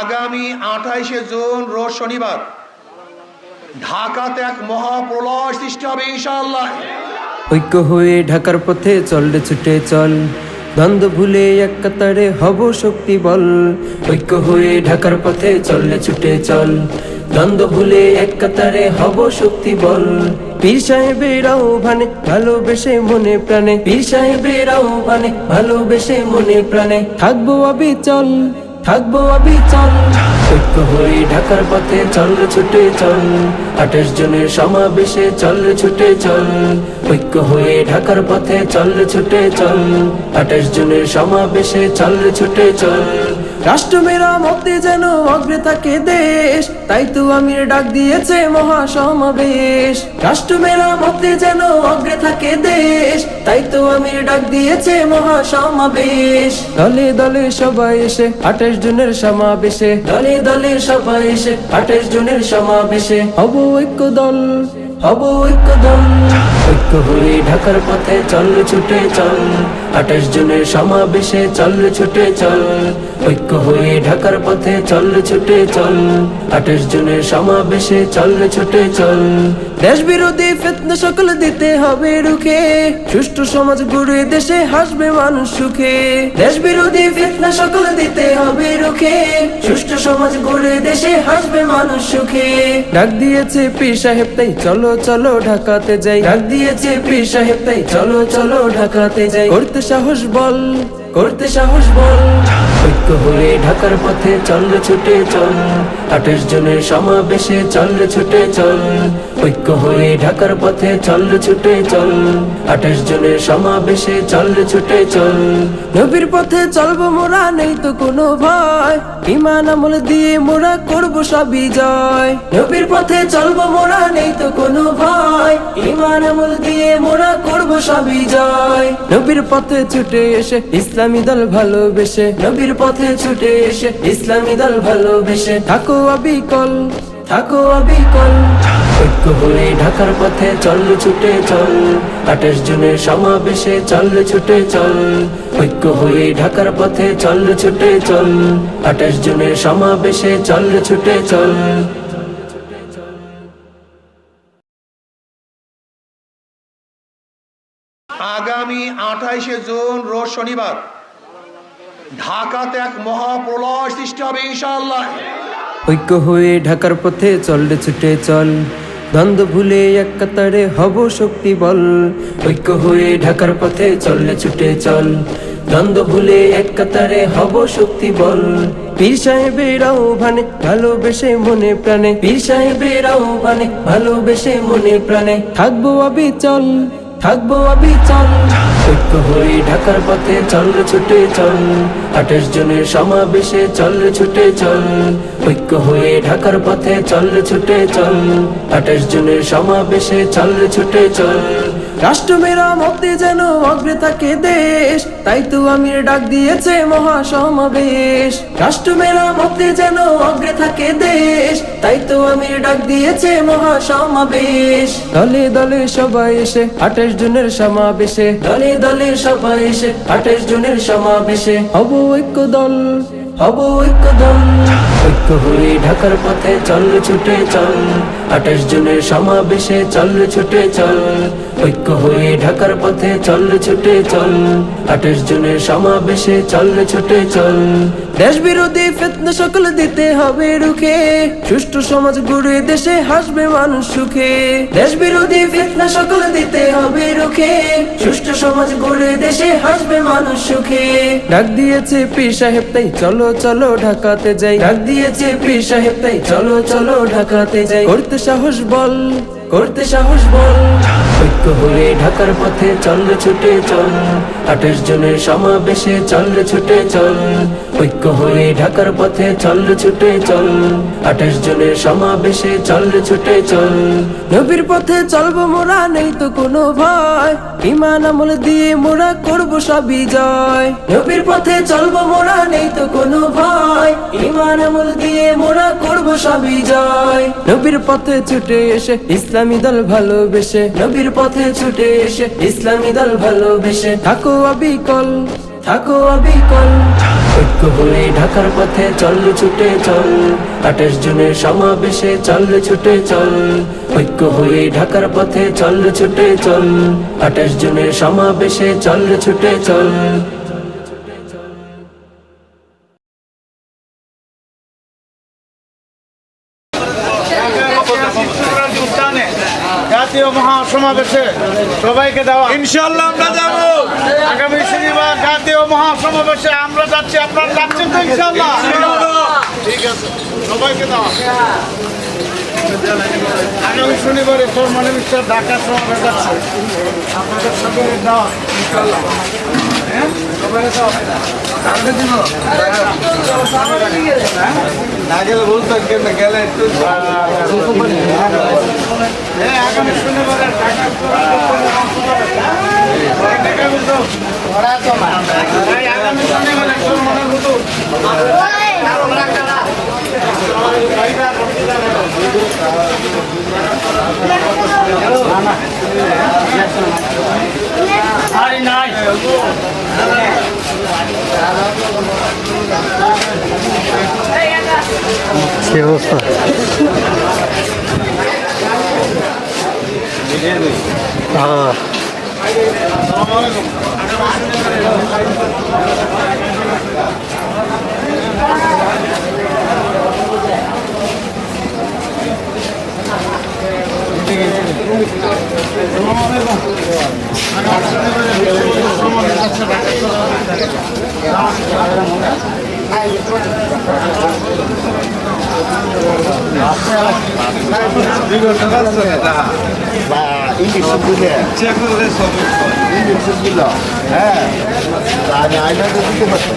আগামী আঠাইশে জুন রোজ শনিবার ঢাকাতে এক মহাপ্রলয় সৃষ্টি হবে ইনশাআল্লাহ। ঐক্য হয়ে ঢাকার পথে চল ছুটে চল। দ্বন্দ্ব ভুলে এক কাতারে হব শক্তি বল। ঐক্য হয়ে ঢাকার পথে চললে ছুটে চল। দ্বন্দ্ব ভুলে এক কাতারে হব শক্তি বল। পীর সাহেবের আহ্বানে ভালোবেসে মনে প্রাণে। পীর সাহেবের আহ্বানে ভালোবেসে মনে প্রাণে। থাকব আবি চল থাকব আবি চল ঐক্য হয়ে ঢাকার পথে চল ছুটে চল। আঠাশ জনের সমাবেশে চল ছুটে চল। ঐক্য হয়ে ঢাকার পথে চল ছুটে চল। আঠাশ জনের সমাবেশে চল ছুটে চল। রাষ্ট্র মেরামতে যেন অগ্রে থাকে দেশ, তাই তো আমির ডাক দিয়েছে মহাসমাবেশ। রাষ্ট্র মেরামতে যেন অগ্রে থাকে দেশ, তাই তো আমির ডাক দিয়েছে মহাসমাবেশ। দলে দলে সবাই এসে আঠাশ জনের সমাবেশে। দলে দলে সবাই এসে আঠাশ জনের সমাবেশে। হব ঐক্য দল। হব ঐক্য দল। ঐক্য হয়ে ঢাকার পথে চল ছুটে চল। আঠাশ জনের সমাবেশে চল ছুটে চল। ঐক্য হয়ে ঢাকার পথে চল ছুটে চল। আঠাশ জনের সমাবেশে চল ছুটে চল। দেশ বিরোধী ফেতনা সকল দিতে হবে রুখে। সুষ্ঠু সমাজ গড়ে দেশে হাসবে মানুষ সুখে। দেশ বিরোধী ফেতনা সকল দিতে হবে রুখে। সুষ্ঠু সমাজ গড়ে দেশে হাসবে মানুষ সুখে। ডাক দিয়েছে পীর সাহেব, তাই চলো চলো ঢাকাতে যাই। ডাক দিয়েছে পীর সাহেব, তাই চলো চলো ঢাকাতে যাই। করতে সাহস বল করতে সাহস বল। ঐক্য হয়ে ঢাকার পথে চল ছুটে চল। আঠাশ জনের সমাবেশে চল ছুটে চল। ঐক্য হয়ে ঢাকার পথে চল ছুটে চল। আঠাশ জনের সমাবেশে চল ছুটে চল। নবীর পথে চলবো মোরা, নেই তো কোনো ভয়। ইমান আমল দিয়ে মোরা করব সবই জয়। নবীর পথে চলবো মোরা, নেই তো কোনো ভয়। ইমান আমল দিয়ে মোরা করব সবই জয়। নবীর পথে ছুটে এসে ইসলামী দল ভালোবেসে নবীর পথে ছুটে এসে ইসলামী দল ভালোবেসে থাকো অবিকল থাকো অবিকল। ঐক্য হয়ে ঢাকার পথে চল, ছুটে চল। আঠাশ জনের সমাবেশে চল, ছুটে চল। ঐক্য হয়ে ঢাকার পথে চল, ছুটে চল। আঠাশ জনের সমাবেশে চল, ছুটে চল। আগামী আঠাইশে জুন, রোজ শনিবার। ঢাকাতে এক মহাপ্রলয় সৃষ্টি হবে ইনশাআল্লাহ। ঐক্য হয়ে ঢাকার পথে চল রে ছুটে চল। দ্বন্দ্ব ভুলে এক কাতারে হব শক্তি বল ঐক্য হয়ে ঢাকার পথে চল রে ছুটে চল। দ্বন্দ্ব ভুলে এক কাতারে হব শক্তি বল পীর সাহেবের আহ্বানে ভালোবেসে মনে প্রাণে। পীর সাহেবের আহ্বানে ভালোবেসে মনে প্রাণে। থাকব আবি চল থাকব আবি ঐক্য হয়ে ঢাকার পথে চল ছুটে চল। আঠাশ জনের সমাবেশে চল ছুটে চল। ঐক্য হয়ে ঢাকার পথে চল ছুটে চল। আঠাশ জনের সমাবেশে চল ছুটে চল। রাষ্ট্র মেরামতে যেন অগ্রে থাকে দেশ, তাই তো আমির ডাক দিয়েছে মহাসমাবেশ। রাষ্ট্র মেরামতে যেন অগ্রে থাকে দেশ, তাই তো আমির ডাক দিয়েছে মহাসমাবেশ। দলে দলে সবাই এসে আঠাশ জনের সমাবেশে। দলে দলে সবাই এসে আঠাশ জনের সমাবেশে। হব ঐক্য দল হব ঐক্য ঐক্য হয়ে ঢাকার পথে চল ছুটে চল। আঠাশ জনের সমাবেশে চল ছুটে চল। ঐক্য হয়ে ঢাকার পথে চল ছুটে চল। আঠাশ জনের সমাবেশে চল ছুটে চল। দেশ বিরোধী ফেতনা সকল দিতে হবে রুখে। সুষ্ঠু সমাজ গড়ে দেশে হাসবে মানুষ সুখে। দেশ বিরোধী ফেতনা সকল দিতে হবে রুখে। সুষ্ঠু সমাজ গড়ে দেশে হাসবে মানুষ সুখে। ডাক দিয়েছে পি সাহেব তাই চলো চলো ঢাকাতে যাই। ডাক দিয়েছে পি সাহেব তাই চলো চলো ঢাকাতে যাই। করতে সাহস বল করতে সাহস বল। ঐক্য হয়ে ঢাকার পথে চল ছুটে চল। আঠাশ জনের সমাবেশে চল ছুটে চল। ঐক্য হয়ে ঢাকার পথে চল ছুটে চল। আঠাশ জনের সমাবেশে চল ছুটে চল। নবীর পথে চলবো মোরা, নেই তো কোনো ভয়। ইমান আমল দিয়ে মোরা করব সবই জয়। নবীর পথে চলবো মোরা, নেই তো কোনো ভয়। ইমান আমল দিয়ে মোরা করব সবই জয়। নবীর পথে ছুটে এসে ইসলামী দল ভালোবেসে, নবীর পথে ছুটে এসে ইসলামী দল ভালোবেসে থাকো অবিকল থাকো অবিকল। ঐক্য হয়ে ঢাকার পথে চল, ছুটে চল। আঠাশ জুনের সমাবেশে চল, ছুটে চল। ঐক্য হয়ে ঢাকার পথে চল, ছুটে চল। আঠাশ জুনের সমাবেশে চল, ছুটে চল। জাতীয় মহাসমাবেশে সবাইকে দেওয়া। ইনশাল্লাহ আমরা যাব। আগামী শনিবার জাতীয় মহাসমাবেশে আমরা যাচ্ছি আপনারা যাচ্ছেন তো ইনশাল্লাহ ঠিক আছে সবাইকে দেওয়া। আগামী শনিবারে সরমানি মিস্টার ঢাকা সমাবেশ যাচ্ছে। আপনাদের সঙ্গে দেওয়া ইনশাল্লাহ হ্যাঁ? দিব? না গেলে বলতেন কেন গেলে একটু হ্যাঁ আগামী শনিবারে ঢাকা শনিবারে সরমানের মতো বা ইংলিশ দিলে ইংলিশ দিল হ্যাঁ। আমি আইনা তো দিতে পারছি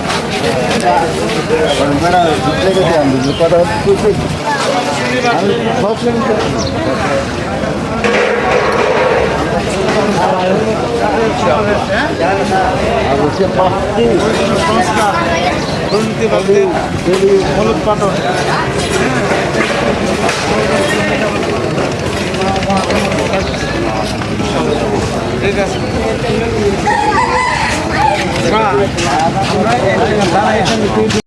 ম্যাডাম দিয়ে আমি কথা হচ্ছে আমি সব দুর্নীতিবাদী হলুদ পাথর ঠিক আছে।